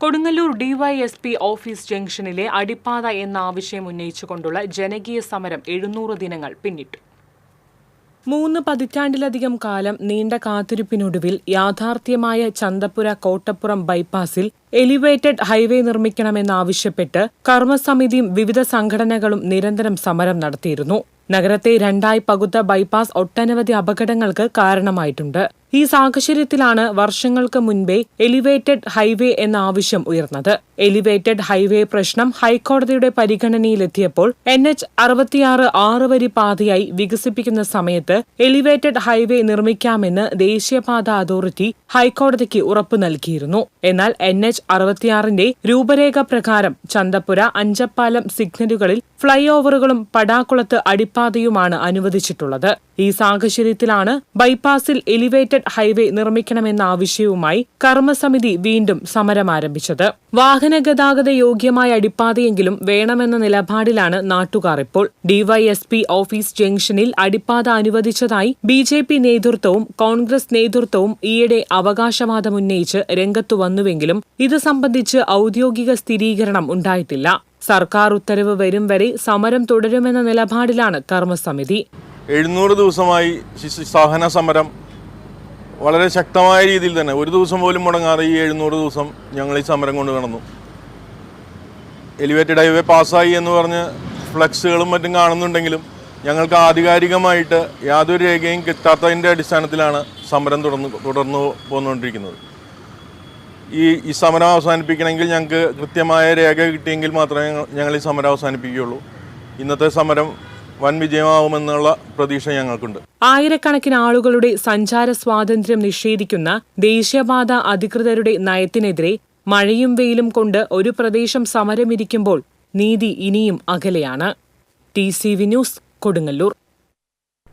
Kodungallur DYSP office ജംഗ്ഷനിലെ അടിപ്പാത എന്ന ആവശ്യം ഉന്നയിച്ചുകൊണ്ടുള്ള ജനകീയ സമരം എഴുന്നൂറ് ദിനങ്ങൾ പിന്നിട്ടു. മൂന്ന് പതിറ്റാണ്ടിലധികം കാലം നീണ്ട കാത്തിരിപ്പിനൊടുവിൽ യാഥാർത്ഥ്യമായ ചന്തപ്പുര കോട്ടപ്പുറം ബൈപ്പാസിൽ എലിവേറ്റഡ് ഹൈവേ നിർമ്മിക്കണമെന്നാവശ്യപ്പെട്ട് കർമ്മസമിതിയും വിവിധ സംഘടനകളും നിരന്തരം സമരം നടത്തിയിരുന്നു. നഗരത്തെ രണ്ടായി പകുത്ത ബൈപ്പാസ് ഒട്ടനവധി അപകടങ്ങൾക്ക് കാരണമായിട്ടുണ്ട്. ഈ സാഹചര്യത്തിലാണ് വർഷങ്ങൾക്ക് മുൻപേ എലിവേറ്റഡ് ഹൈവേ എന്ന ആവശ്യം ഉയർന്നത്. എലിവേറ്റഡ് ഹൈവേ പ്രശ്നം ഹൈക്കോടതിയുടെ പരിഗണനയിലെത്തിയപ്പോൾ എൻ എച്ച് അറുപത്തിയാറ് ആറ് വരി പാതയായി വികസിപ്പിക്കുന്ന സമയത്ത് എലിവേറ്റഡ് ഹൈവേ നിർമ്മിക്കാമെന്ന് ദേശീയപാത അതോറിറ്റി ഹൈക്കോടതിക്ക് ഉറപ്പു നൽകിയിരുന്നു. എന്നാൽ എൻ എച്ച് അറുപത്തിയാറിന്റെ രൂപരേഖ പ്രകാരം ചന്തപ്പുര അഞ്ചപ്പാലം സിഗ്നലുകളിൽ ഫ്ളൈ ഓവറുകളും പടാക്കുളത്ത് അടിപ്പാതയുമാണ് അനുവദിച്ചിട്ടുള്ളത്. ഈ സാഹചര്യത്തിലാണ് ബൈപ്പാസിൽ എലിവേറ്റഡ് ഹൈവേ നിർമ്മിക്കണമെന്ന ആവശ്യവുമായി കർമ്മസമിതി വീണ്ടും സമരം ആരംഭിച്ചത്. വാഹനഗതാഗത യോഗ്യമായ അടിപ്പാതയെങ്കിലും വേണമെന്ന നിലപാടിലാണ് നാട്ടുകാർ ഇപ്പോൾ. ഡിവൈഎസ്പി ഓഫീസ് ജംഗ്ഷനിൽ അടിപ്പാത അനുവദിച്ചതായി ബി ജെ പി നേതൃത്വവും കോൺഗ്രസ് നേതൃത്വവും ഈയിടെ അവകാശവാദമുന്നയിച്ച് രംഗത്തു വന്നുവെങ്കിലും ഇത് സംബന്ധിച്ച് ഔദ്യോഗിക സ്ഥിരീകരണം ഉണ്ടായിട്ടില്ല. സർക്കാർ ഉത്തരവ് വരും വരെ സമരം തുടരുമെന്ന നിലപാടിലാണ് കർമ്മസമിതി. എഴുന്നൂറ് ദിവസമായി സഹന സമരം വളരെ ശക്തമായ രീതിയിൽ തന്നെ. ഒരു ദിവസം പോലും മുടങ്ങാതെ ഈ എഴുന്നൂറ് ദിവസം ഞങ്ങൾ ഈ സമരം കൊണ്ട് നടന്നു. എലിവേറ്റഡ് ഹൈവേ പാസ്സായി എന്ന് പറഞ്ഞ് ഫ്ലക്സുകളും മറ്റും കാണുന്നുണ്ടെങ്കിലും ഞങ്ങൾക്ക് ആധികാരികമായിട്ട് യാതൊരു രേഖയും കിട്ടാത്തതിന്റെ അടിസ്ഥാനത്തിലാണ് സമരം തുടർന്ന് തുടർന്നു പോന്നുകൊണ്ടിരിക്കുന്നത്. ഈ ഈ സമരം അവസാനിപ്പിക്കണമെങ്കിൽ ഞങ്ങൾക്ക് കൃത്യമായ രേഖ കിട്ടിയെങ്കിൽ മാത്രമേ ഞങ്ങൾ- ഈ സമരം അവസാനിപ്പിക്കുകയുള്ളൂ. ഇന്നത്തെ സമരം വൻ വിജയമാവുമെന്നുള്ള പ്രതീക്ഷ ഞങ്ങൾക്കുണ്ട്. ആയിരക്കണക്കിന് ആളുകളുടെ സഞ്ചാര സ്വാതന്ത്ര്യം നിഷേധിക്കുന്ന ദേശീയപാത അധികൃതരുടെ നയത്തിനെതിരെ മഴയും വെയിലും കൊണ്ട് ഒരു പ്രദേശം സമരമിരിക്കുമ്പോൾ നീതി ഇനിയും അകലെയാണ്. T C V news Kodungallur.